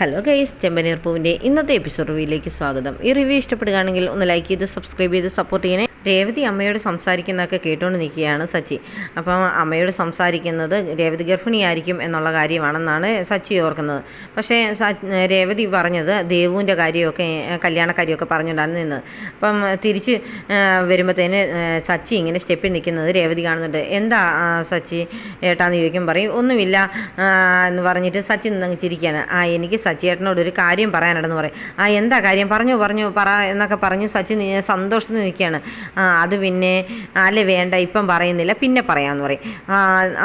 Hello guys ചെമ്പനീർ പൂവിന്റെ ഇന്നത്തെ episode റിവ്യൂയിലേക്ക് സ്വാഗതം. ഈ റിവ്യൂ ഇഷ്ടപ്പെടുകയാണെങ്കിൽ ഒന്ന് ലൈക്ക് ചെയ്ത് സബ്സ്ക്രൈബ് ചെയ്ത് സപ്പോർട്ട് ചെയ്യണേ. രേവതി അമ്മയോട് സംസാരിക്കുന്നതൊക്കെ കേട്ടുകൊണ്ട് നിൽക്കുകയാണ് സച്ചി. അപ്പം അമ്മയോട് സംസാരിക്കുന്നത് രേവതി ഗർഭിണിയായിരിക്കും എന്നുള്ള കാര്യമാണെന്നാണ് സച്ചി ഓർക്കുന്നത്. പക്ഷേ രേവതി പറഞ്ഞത് ദേവുവിന്റെ കാര്യമൊക്കെ കല്യാണ കാര്യമൊക്കെ പറഞ്ഞുകൊണ്ടാണ് നിന്നത്. അപ്പം തിരിച്ച് വരുമ്പോഴത്തേന് സച്ചി ഇങ്ങനെ സ്റ്റെപ്പിൽ നിൽക്കുന്നത് രേവതി കാണുന്നുണ്ട്. എന്താ സച്ചി ഏട്ടാന്ന് ചോദിക്കും പറയും ഒന്നുമില്ല എന്ന് പറഞ്ഞിട്ട് സച്ചി നിന്നങ്ങ് ചിരിക്കുകയാണ്. ആ എനിക്ക് സച്ചിയേട്ടനോട് ഒരു കാര്യം പറയാനുണ്ടെന്ന് പറയും. ആ എന്താ കാര്യം? പറഞ്ഞു പറഞ്ഞു പറ എന്നൊക്കെ പറഞ്ഞു സച്ചി സന്തോഷത്തിൽ നിൽക്കുകയാണ്. ആ അത് പിന്നെ അല്ലേ വേണ്ട ഇപ്പം പറയുന്നില്ല പിന്നെ പറയാമെന്ന് പറയും.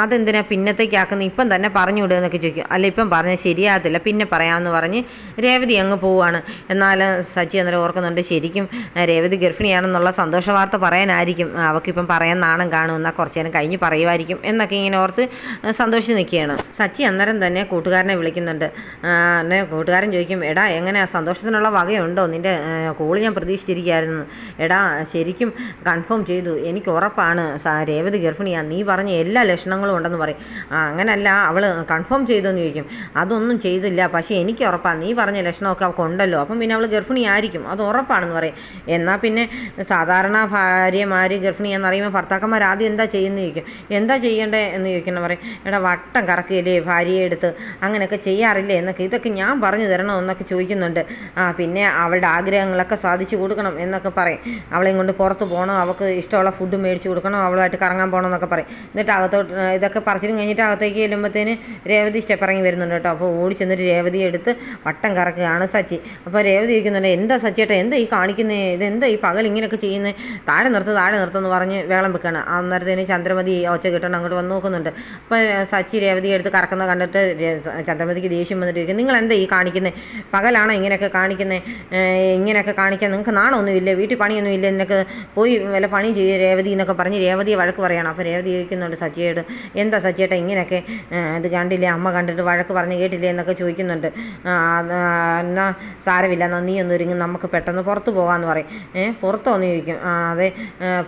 അതെന്തിനാ പിന്നത്തേക്കാക്കുന്നത് ഇപ്പം തന്നെ പറഞ്ഞു വിടുക എന്നൊക്കെ ചോദിക്കും. അല്ല ഇപ്പം പറഞ്ഞാൽ ശരിയാകത്തില്ല പിന്നെ പറയാമെന്ന് പറഞ്ഞ് രേവതി അങ്ങ് പോവുകയാണ്. എന്നാൽ സച്ചി അന്നേരം ഓർക്കുന്നുണ്ട് ശരിക്കും രേവതി ഗർഭിണിയാണെന്നുള്ള സന്തോഷ വാർത്ത പറയാനായിരിക്കും. അവൾക്കിപ്പം പറയാൻ നാണം കാണും എന്നാൽ കുറച്ച് നേരം കഴിഞ്ഞ് പറയുമായിരിക്കും എന്നൊക്കെ ഇങ്ങനെ ഓർത്ത് സന്തോഷിച്ച് നിൽക്കുകയാണ്. സച്ചി അന്നേരം തന്നെ കൂട്ടുകാരനെ വിളിക്കുന്നുണ്ട്. എന്നെ കൂട്ടുകാരൻ ചോദിക്കും എടാ എങ്ങനെയാ സന്തോഷത്തിനുള്ള വകയുണ്ടോ? നിന്റെ കോൾ ഞാൻ പ്രതീക്ഷിച്ചിരിക്കുകയായിരുന്നു. എടാ ശരിക്കും കൺഫേം ചെയ്തു. എനിക്ക് ഉറപ്പാണ്. രേവതി ഗർഭിണിയാണ് നീ പറഞ്ഞ എല്ലാ ലക്ഷണങ്ങളും ഉണ്ടെന്ന് പറയും. അങ്ങനല്ല. അവൾ കൺഫേം ചെയ്തെന്ന് ചോദിക്കും. അതൊന്നും ചെയ്തില്ല. പക്ഷേ എനിക്ക് ഉറപ്പാണ് നീ പറഞ്ഞ ലക്ഷണമൊക്കെ അവൾക്ക് ഉണ്ടല്ലോ. അപ്പം പിന്നെ അവൾ ഗർഭിണിയായിരിക്കും അത് ഉറപ്പാണെന്ന് പറയും. എന്നാൽ പിന്നെ സാധാരണ ഭാര്യമാർ ഗർഭിണിയാണെന്ന് അറിയുമ്പോൾ ഭർത്താക്കന്മാർ ആദ്യം എന്താ ചെയ്യുന്നത് ചോദിക്കും. എന്താ ചെയ്യേണ്ടത് എന്ന് ചോദിക്കുന്ന പറയും. എടാ വട്ടം കറക്കിയല്ലേ ഭാര്യയെ എടുത്ത്? അങ്ങനെയൊക്കെ ചെയ്യാറില്ലേ? എന്നൊക്കെ. ഇതൊക്കെ ഞാൻ പറഞ്ഞു തരണോ എന്നൊക്കെ ചോദിക്കുന്നുണ്ട്. ആ പിന്നെ അവളുടെ ആഗ്രഹങ്ങളൊക്കെ സാധിച്ചു കൊടുക്കണം എന്നൊക്കെ പറയും. അവളെയും കൊണ്ട് പുറത്ത് പോകണം അവൾക്ക് ഇഷ്ടമുള്ള ഫുഡ് മേടിച്ച് കൊടുക്കണം അവളുമായിട്ട് കറങ്ങാൻ പോകണം എന്നൊക്കെ പറയും. എന്നിട്ട് അകത്തോട്ട് ഇതൊക്കെ പറിച്ചിട്ട് കഴിഞ്ഞിട്ട് അകത്തേക്ക് ചെല്ലുമ്പോഴത്തേന് രേവതി സ്റ്റെപ്പ് ഇറങ്ങി വരുന്നുണ്ട് കേട്ടോ. അപ്പോൾ ഓടി ചെന്നിട്ട് രേവതി എടുത്ത് വട്ടം കറക്കുകയാണ് സച്ചി. അപ്പോൾ രേവതി ചോദിക്കുന്നുണ്ട് എന്താ സച്ചിയേട്ടാ എന്താ ഈ കാണിക്കുന്നത് എന്താ ഈ പകൽ ഇങ്ങനെയൊക്കെ ചെയ്യുന്നത് താഴെ നിർത്ത് താഴെ നിർത്തുമെന്ന് പറഞ്ഞ് വേളം വെക്കുകയാണ്. അന്നേരത്തേന് ചന്ദ്രമതി ഒച്ച കിട്ടണം അങ്ങോട്ട് വന്ന് നോക്കുന്നുണ്ട്. അപ്പോൾ സച്ചി രേവതി എടുത്ത് കറക്കുന്നത് കണ്ടിട്ട് ചന്ദ്രമതിക്ക് ദേഷ്യം വന്നിട്ട് ചോദിക്കും നിങ്ങൾ എന്താ ഈ കാണിക്കുന്നത് പകലാണോ ഇങ്ങനെയൊക്കെ കാണിക്കുന്നത് ഇങ്ങനെയൊക്കെ കാണിക്കാൻ നിങ്ങൾക്ക് നാണമൊന്നുമില്ല വീട്ടിൽ പണിയൊന്നുമില്ല? എന്നൊക്കെ പോയി വല്ല പണി ചെയ്യും രേവതി എന്നൊക്കെ പറഞ്ഞ് രേവതിയെ വഴക്ക് പറയണം. അപ്പോൾ രേവതി ചോദിക്കുന്നുണ്ട് സച്ചിയോട് എന്താ സച്ചിയേട്ടാ ഇങ്ങനെയൊക്കെ? ഇത് കണ്ടില്ലേ? അമ്മ കണ്ടിട്ട് വഴക്ക് പറഞ്ഞ് കേട്ടില്ലേ? എന്നൊക്കെ ചോദിക്കുന്നുണ്ട്. എന്നാൽ സാരമില്ല. എന്നാൽ നീ ഒരുങ്ങും. നമുക്ക് പെട്ടെന്ന് പുറത്ത് പോകാമെന്ന് പറയും. ഏ പുറത്തോന്ന് ചോദിക്കും. അതെ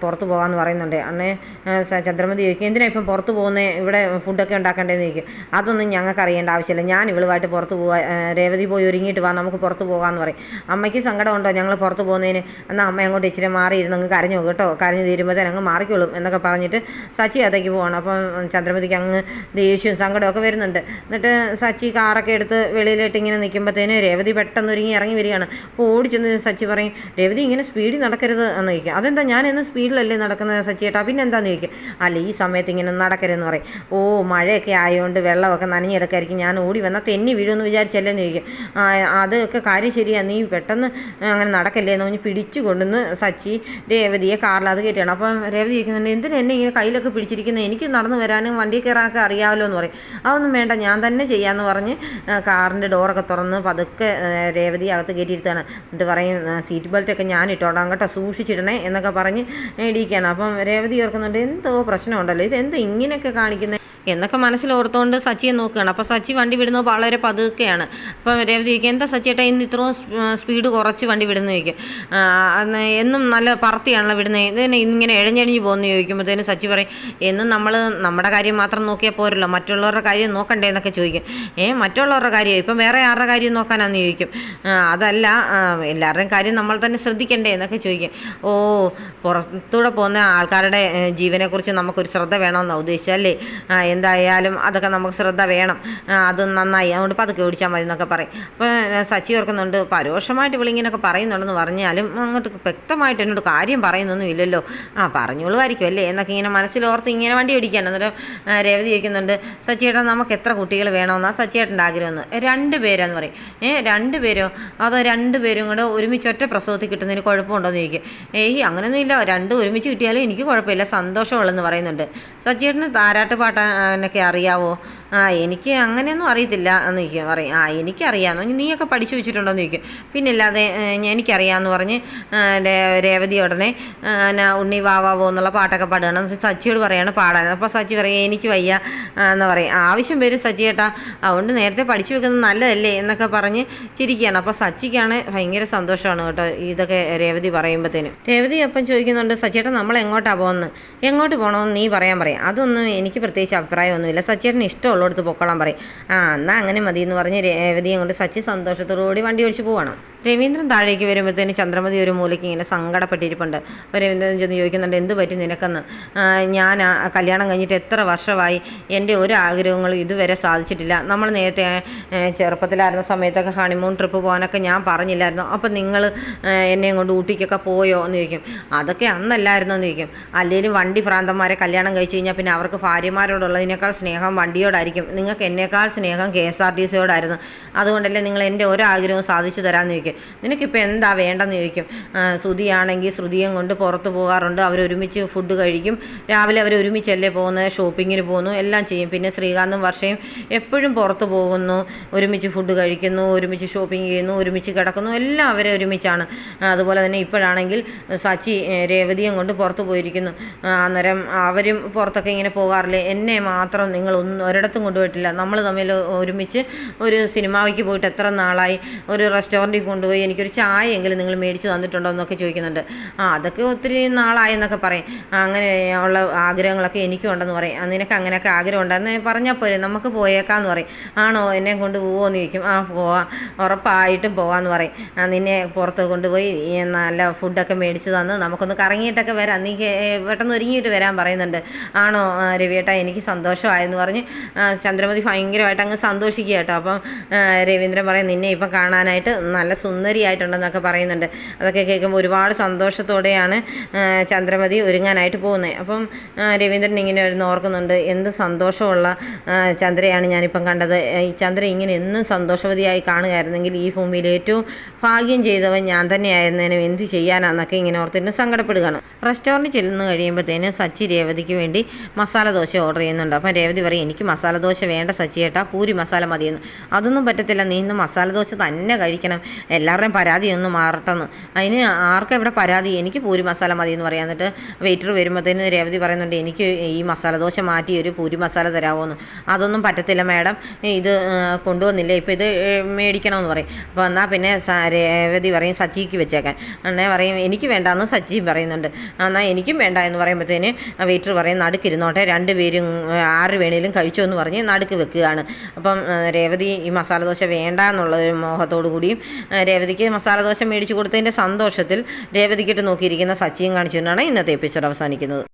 പുറത്ത് പോകാമെന്ന് പറയുന്നുണ്ട്. അന്നേ ചന്ദ്രമതി ചോദിക്കും എന്തിനാ ഇപ്പം പുറത്ത് പോകുന്നത് ഇവിടെ ഫുഡൊക്കെ ഉണ്ടാക്കേണ്ടതെന്ന് ചോദിക്കും. അതൊന്നും ഞങ്ങൾക്ക് അറിയേണ്ട ആവശ്യമില്ല. ഞാൻ ഇവളുമായിട്ട് പുറത്ത് ഏ, രേവതി പോയി ഒരുങ്ങിയിട്ട് വാ നമുക്ക് പുറത്ത് പോകാമെന്ന് പറയും. അമ്മയ്ക്ക് സങ്കടമുണ്ടോ? ഞങ്ങൾ പുറത്ത് പോകുന്നതിന്? എന്നാൽ അമ്മ അങ്ങോട്ട് ഇച്ചിരി മാറിയിരുന്ന് അങ്ങ് കരഞ്ഞു കേട്ടോ? കരഞ്ഞ് തീരുമ്പോഴത്തേന് അങ്ങ് മാറിക്കോളും എന്നൊക്കെ പറഞ്ഞിട്ട് സച്ചി അതേക്ക് പോകണം അപ്പം ചന്ദ്രമതിക്ക് അങ്ങ് ദേഷ്യവും സങ്കടമൊക്കെ വരുന്നുണ്ട്. എന്നിട്ട് സച്ചി കാറൊക്കെ എടുത്ത് വെളിയിലിട്ട് ഇങ്ങനെ നിൽക്കുമ്പോഴത്തേന് രേവതി പെട്ടെന്ന് ഒരുങ്ങി ഇറങ്ങി വരികയാണ്. അപ്പോൾ ഓടിച്ചെന്ന് സച്ചി പറയും രേവതി ഇങ്ങനെ സ്പീഡിൽ നടക്കരുത് എന്ന് ചോദിക്കും. അതെന്താ ഞാൻ എന്ന് സ്പീഡിലല്ലേ നടക്കുന്നത് സച്ചി ചേട്ടാ പിന്നെ എന്താന്ന് ചോദിക്കും. അല്ല ഈ സമയത്ത് ഇങ്ങനെ നടക്കരുതെന്ന് പറയും. ഓ മഴയൊക്കെ ആയതുകൊണ്ട് വെള്ളമൊക്കെ നനഞ്ഞെടുക്കായിരിക്കും. ഞാൻ ഓടി വന്നാൽ തെന്നി വീഴുമെന്ന് വിചാരിച്ചല്ലേന്ന് ചോദിക്കും. അതൊക്കെ കാര്യം ശരിയാണ് നീ പെട്ടെന്ന് അങ്ങനെ നടക്കല്ലേ എന്ന് പറഞ്ഞ് പിടിച്ചു കൊണ്ടുവന്ന് സച്ചി രേവതിയെ കാറിൽ അത് കയറ്റിയാണ്. അപ്പം രേവതി ചോദിക്കുന്നുണ്ട് എന്തിനാ എന്നെ ഇങ്ങനെ കയ്യിലൊക്കെ പിടിച്ചിരിക്കുന്നത് എനിക്ക് നടന്നു വരാനും വണ്ടി കയറാനൊക്കെ അറിയാമല്ലോ എന്ന് പറയും. അതൊന്നും വേണ്ട ഞാൻ തന്നെ ചെയ്യാമെന്ന് പറഞ്ഞ് കാറിന്റെ ഡോറൊക്കെ തുറന്ന് പതുക്കെ രേവതി അകത്ത് കയറ്റിയിരുത്താണ് എന്നിട്ട് പറയും സീറ്റ് ബെൽറ്റൊക്കെ ഞാൻ ഇട്ടോടാം കേട്ടോ സൂക്ഷിച്ചിടണേ എന്നൊക്കെ പറഞ്ഞ് ഇടിക്കുകയാണ്. അപ്പം രേവതി ഓർക്കുന്നുണ്ട് എന്തോ പ്രശ്നമുണ്ടല്ലോ ഇത് എന്തോ ഇങ്ങനെയൊക്കെ കാണിക്കുന്നത് എന്നൊക്കെ മനസ്സിൽ ഓർത്തുകൊണ്ട് സച്ചിയെ നോക്കുകയാണ്. അപ്പോൾ സച്ചി വണ്ടി വിടുന്നത് വളരെ പതുക്കെയാണ്. അപ്പോൾ രേവതി ചോദിക്കും എന്താ സച്ചിയേട്ടാ ഇന്ന് ഇത്രയും സ്പീഡ് കുറച്ച് വണ്ടി വിടുന്നു? ചോദിക്കും. എന്നും നല്ല പറത്തിയാണല്ലോ വിടുന്നത് ഇതിനെ ഇങ്ങനെ എഴഞ്ഞഴിഞ്ഞ് പോകുന്നു. ചോദിക്കുമ്പോഴത്തേന് സച്ചി പറയും എന്നും നമ്മൾ നമ്മുടെ കാര്യം മാത്രം നോക്കിയാൽ പോരല്ലോ. മറ്റുള്ളവരുടെ കാര്യം നോക്കണ്ടേ? എന്നൊക്കെ ചോദിക്കും. ഏ മറ്റുള്ളവരുടെ കാര്യം? ഇപ്പം വേറെ ആരുടെ കാര്യം നോക്കാനാന്ന്? ചോദിക്കും. അതല്ല എല്ലാവരുടെയും കാര്യം നമ്മൾ തന്നെ ശ്രദ്ധിക്കണ്ടേ? എന്നൊക്കെ ചോദിക്കും. ഓ പുറത്തൂടെ പോകുന്ന ആൾക്കാരുടെ ജീവനെക്കുറിച്ച് നമുക്കൊരു ശ്രദ്ധ വേണമെന്നാണ് ഉദ്ദേശിച്ചല്ലേ എന്തായാലും അതൊക്കെ നമുക്ക് ശ്രദ്ധ വേണം. അത് നന്നായി. അതുകൊണ്ട് പതുക്കെ ഓടിച്ചാൽ മതി എന്നൊക്കെ പറയും. അപ്പോൾ സച്ചി ഓർക്കുന്നുണ്ട് പരോക്ഷമായിട്ട് വിളിങ്ങനൊക്കെ പറയുന്നുണ്ടെന്ന് പറഞ്ഞാലും അങ്ങോട്ട് വ്യക്തമായിട്ട് എന്നോട് കാര്യം പറയുന്നൊന്നും ഇല്ലല്ലോ. ആ പറഞ്ഞോളുമായിരിക്കും അല്ലേ? എന്നൊക്കെ ഇങ്ങനെ മനസ്സിലോർത്ത് ഇങ്ങനെ വണ്ടി ഓടിക്കാൻ അന്നേരം രേവതി ചോദിക്കുന്നുണ്ട് സച്ചിയേട്ടാ നമുക്ക് എത്ര കുട്ടികൾ വേണമെന്നാണ് സച്ചിയേട്ടന്റെ ആഗ്രഹം എന്ന് രണ്ട് പേരാന്ന് പറയും. ഏ രണ്ട് പേരോ? അതോ രണ്ട് പേരും കൂടെ ഒരുമിച്ച് ഒറ്റ പ്രസവത്തിൽ കിട്ടുന്നതിന് കുഴപ്പമുണ്ടോയെന്ന് ചോദിക്കും. ഏയ് അങ്ങനെയൊന്നും ഇല്ല. രണ്ടും ഒരുമിച്ച് കിട്ടിയാലും എനിക്ക് കുഴപ്പമില്ല. സന്തോഷമുള്ളെന്ന് പറയുന്നുണ്ട്. സച്ചിയേട്ടന് താരാട്ട് പാട്ടാനൊക്കെ അറിയാവോ? ആ എനിക്ക് അങ്ങനെയൊന്നും അറിയത്തില്ല എന്ന് ചോദിക്കും പറയും. ആ എനിക്കറിയാമെന്ന് നീയൊക്കെ പഠിച്ചു വെച്ചിട്ടുണ്ടോ എന്ന് ചോദിക്കും. പിന്നെ ഇല്ലാതെ എനിക്കറിയാമെന്ന് പറഞ്ഞ് രേവതി ഉടനെ എന്നാ ഉണ്ണി വാവാവോ എന്നുള്ള പാട്ടൊക്കെ പാടുകയാണ്. സച്ചിയോട് പറയാണ് പാടാൻ. അപ്പോൾ സച്ചി പറയും എനിക്ക് വയ്യ എന്ന് പറയും. ആവശ്യം വരും സച്ചി ചേട്ടാ. അതുകൊണ്ട് നേരത്തെ പഠിച്ചു വെക്കുന്നത് നല്ലതല്ലേ എന്നൊക്കെ പറഞ്ഞ് ചിരിക്കുകയാണ്. അപ്പോൾ സച്ചിക്കാണ് ഭയങ്കര സന്തോഷമാണ് കേട്ടോ ഇതൊക്കെ രേവതി പറയുമ്പോഴത്തേനും രേവതി അപ്പം ചോദിക്കുന്നുണ്ട് സച്ചിയേട്ടാ നമ്മൾ എങ്ങോട്ടാണ് പോകുന്നത് എങ്ങോട്ട് പോകണമെന്ന് നീ പറയാൻ പറയാം. അതൊന്നും എനിക്ക് പ്രത്യേകിച്ച് അഭിപ്രായമൊന്നുമില്ല. സച്ചിയേട്ടന് ഇഷ്ടമുള്ളിടത്ത് പൊക്കോളാൻ പറയും. ആ എന്നാൽ അങ്ങനെ മതി എന്ന് പറഞ്ഞ് രേവതി അങ്ങോട്ട് സച്ചി സന്തോഷത്തോടുകൂടി വണ്ടി ഓടിച്ച് പോവാണ്. രവീന്ദ്രൻ താഴേക്ക് വരുമ്പോഴത്തേന് ചന്ദ്രമതി ഒരു മൂലയ്ക്ക് ഇങ്ങനെ സങ്കടപ്പെട്ടിരിപ്പുണ്ട്. അപ്പോൾ രവീന്ദ്രൻ ചെന്ന് ചോദിക്കുന്നുണ്ട് എന്ത് പറ്റി നിനക്കെന്ന്? ഞാൻ കല്യാണം കഴിഞ്ഞിട്ട് എത്ര വർഷമായി? എന്റെ ഒരു ആഗ്രഹങ്ങളും ഇതുവരെ സാധിച്ചിട്ടില്ല. നമ്മൾ നേരത്തെ ചെറുപ്പത്തിലായിരുന്ന സമയത്തൊക്കെ ഹണിമൂൺ ട്രിപ്പ് പോകാനൊക്കെ ഞാൻ പറഞ്ഞില്ലായിരുന്നു. അപ്പോൾ നിങ്ങൾ എന്നെയും കൊണ്ട് ഊട്ടിക്കൊക്കെ പോയോ? എന്ന് ചോദിക്കും. അതൊക്കെ അന്നല്ലായിരുന്നു എന്ന് ചോദിക്കും. അല്ലെങ്കിലും വണ്ടി ഭ്രാന്തന്മാരെ കല്യാണം കഴിച്ച് കഴിഞ്ഞാൽ പിന്നെ അവർക്ക് ഭാര്യമാരോടുള്ളതിനേക്കാൾ സ്നേഹം വണ്ടിയോടായിരിക്കും. നിങ്ങൾക്ക് എന്നേക്കാൾ സ്നേഹം കെ എസ് ആർ ടി സിയോടായിരുന്നു. അതുകൊണ്ടല്ലേ നിങ്ങൾ എന്റെ ഒരാഗ്രഹവും സാധിച്ചു തരാമെന്ന് ചോദിക്കും. നിനക്കിപ്പോൾ എന്താ വേണ്ടെന്ന് ചോദിക്കും? ശ്രുതിയാണെങ്കിൽ ശ്രുതിയും കൊണ്ട് പുറത്ത് പോകാറുണ്ട്. അവരൊരുമിച്ച് ഫുഡ് കഴിക്കും. രാവിലെ അവർ ഒരുമിച്ചല്ലേ പോകുന്നത്? ഷോപ്പിങ്ങിന് പോകുന്നു. എല്ലാം ചെയ്യും. പിന്നെ ശ്രീകാന്തും വർഷയും എപ്പോഴും പുറത്ത് പോകുന്നു. ഒരുമിച്ച് ഫുഡ് കഴിക്കുന്നു ഒരുമിച്ച് ഷോപ്പിംഗ് ചെയ്യുന്നു ഒരുമിച്ച് കിടക്കുന്നു. എല്ലാം അവരെ ഒരുമിച്ചാണ്. അതുപോലെ തന്നെ ഇപ്പോഴാണെങ്കിൽ സച്ചി രേവതിയും കൊണ്ട് പുറത്ത് പോയിരിക്കുന്നു. അന്നേരം അവരും പുറത്തൊക്കെ ഇങ്ങനെ പോകാറില്ലേ? എന്നെ മാത്രം നിങ്ങൾ ഒന്നും ഒരിടത്തും കൊണ്ടുപോയിട്ടില്ല. നമ്മൾ തമ്മിൽ ഒരുമിച്ച് ഒരു സിനിമാവയ്ക്ക് പോയിട്ട് എത്ര നാളായി? ഒരു റെസ്റ്റോറന്റിൽ കൊണ്ടുപോയി എനിക്കൊരു ചായ എങ്കിലും നിങ്ങൾ മേടിച്ച് തന്നിട്ടുണ്ടോ? എന്നൊക്കെ ചോദിക്കുന്നുണ്ട്. ആ അതൊക്കെ ഒത്തിരി നാളായെന്നൊക്കെ പറയും. അങ്ങനെ ഉള്ള ആഗ്രഹങ്ങളൊക്കെ എനിക്കും ഉണ്ടെന്ന് പറയും. നിനക്ക് അങ്ങനെയൊക്കെ ആഗ്രഹം ഉണ്ടെന്ന് പറഞ്ഞാൽ പോരെ നമുക്ക് പോയേക്കാന്ന് പറയും. ആണോ എന്നെ കൊണ്ട് പോവുമെന്ന് ചോദിക്കും. ആ പോവാം. ഉറപ്പായിട്ടും പോവാന്ന് പറയും. നിന്നെ പുറത്ത് കൊണ്ടുപോയി നല്ല ഫുഡൊക്കെ മേടിച്ച് തന്ന് നമുക്കൊന്ന് കറങ്ങിയിട്ടൊക്കെ വരാം. നീ പെട്ടെന്ന് ഒരുങ്ങിയിട്ട് വരാൻ പറയുന്നുണ്ട്. ആണോ രവിയേട്ടാ എനിക്ക് സന്തോഷമായെന്ന് പറഞ്ഞ് ചന്ദ്രമതി ഭയങ്കരമായിട്ട് അങ്ങ് സന്തോഷിക്കുക കേട്ടോ അപ്പം രവീന്ദ്രൻ പറയും നിന്നെ ഇപ്പം കാണാനായിട്ട് നല്ല സുന്ദരിയായിട്ടുണ്ടെന്നൊക്കെ പറയുന്നുണ്ട്. അതൊക്കെ കേൾക്കുമ്പോൾ ഒരുപാട് സന്തോഷത്തോടെയാണ് ചന്ദ്രമതി ഒരുങ്ങാനായിട്ട് പോകുന്നത്. അപ്പം രവീന്ദ്രൻ ഇങ്ങനെ ഇരുന്ന് ഓർക്കുന്നുണ്ട് എന്ത് സന്തോഷമുള്ള ചന്ദ്രയാണ് ഞാനിപ്പം കണ്ടത്. ഈ ചന്ദ്ര ഇങ്ങനെ എന്നും സന്തോഷവതിയായി കാണുകയായിരുന്നെങ്കിൽ ഈ ഭൂമിയിൽ ഏറ്റവും ഭാഗ്യം ചെയ്തവൻ ഞാൻ തന്നെയായിരുന്നതിനും എന്ത് ചെയ്യാനാന്നൊക്കെ ഇങ്ങനെ ഓർത്തിട്ട് സങ്കടപ്പെടുകയാണ്. റെസ്റ്റോറന്റ് ചെല്ലുന്ന കഴിയുമ്പോഴത്തേന് സച്ചി രേവതിക്ക് വേണ്ടി മസാല ദോശ ഓർഡർ ചെയ്യുന്നുണ്ട്. അപ്പം രേവതി പറയും എനിക്ക് മസാല ദോശ വേണ്ട സച്ചി ഏട്ടാ പൂരി മസാല മതിയെന്ന്. അതൊന്നും പറ്റത്തില്ല. നീ ഇന്ന് മസാല ദോശ തന്നെ കഴിക്കണം. എല്ലാവരുടെയും പരാതി ഒന്ന് മാറട്ടെന്ന്. അതിന് ആർക്കും ഇവിടെ പരാതി? എനിക്ക് പൂരി മസാല മതി എന്ന് പറയാം. എന്നിട്ട് വെയിറ്റർ വരുമ്പോഴത്തേന് രേവതി പറയുന്നുണ്ട് എനിക്ക് ഈ മസാല ദോശ മാറ്റി ഒരു പൂരി മസാല തരാമോ എന്ന് അതൊന്നും പറ്റത്തില്ല മാഡം ഇത് കൊണ്ടുവന്നില്ല? ഇപ്പോൾ ഇത് മേടിക്കണമെന്ന് പറയും. അപ്പോൾ എന്നാൽ പിന്നെ രേവതി പറയും സച്ചിക്ക് വെച്ചേക്കാൻ. എന്നാൽ പറയും എനിക്ക് വേണ്ടാന്ന് സച്ചിയും പറയുന്നുണ്ട്. എന്നാൽ എനിക്കും വേണ്ട എന്ന് പറയുമ്പോഴത്തേന് വെയിറ്റർ പറയും നടുക്കിരുന്നോട്ടെ രണ്ട് പേരും ആറ് വേണേലും കഴിച്ചു എന്ന് പറഞ്ഞ് നടുക്ക് വെക്കുകയാണ്. അപ്പം രേവതി ഈ മസാല ദോശ വേണ്ട എന്നുള്ള ഒരു മോഹത്തോടു കൂടിയും രേവതിക്ക് മസാല ദോശ മേടിച്ചു കൊടുത്തതിന്റെ സന്തോഷത്തിൽ രേവതിക്കിട്ട് നോക്കിയിരിക്കുന്ന സച്ചിയും കാണിച്ചുകൊണ്ടാണ് ഇന്നത്തെ എപ്പിസോഡ് അവസാനിക്കുന്നത്.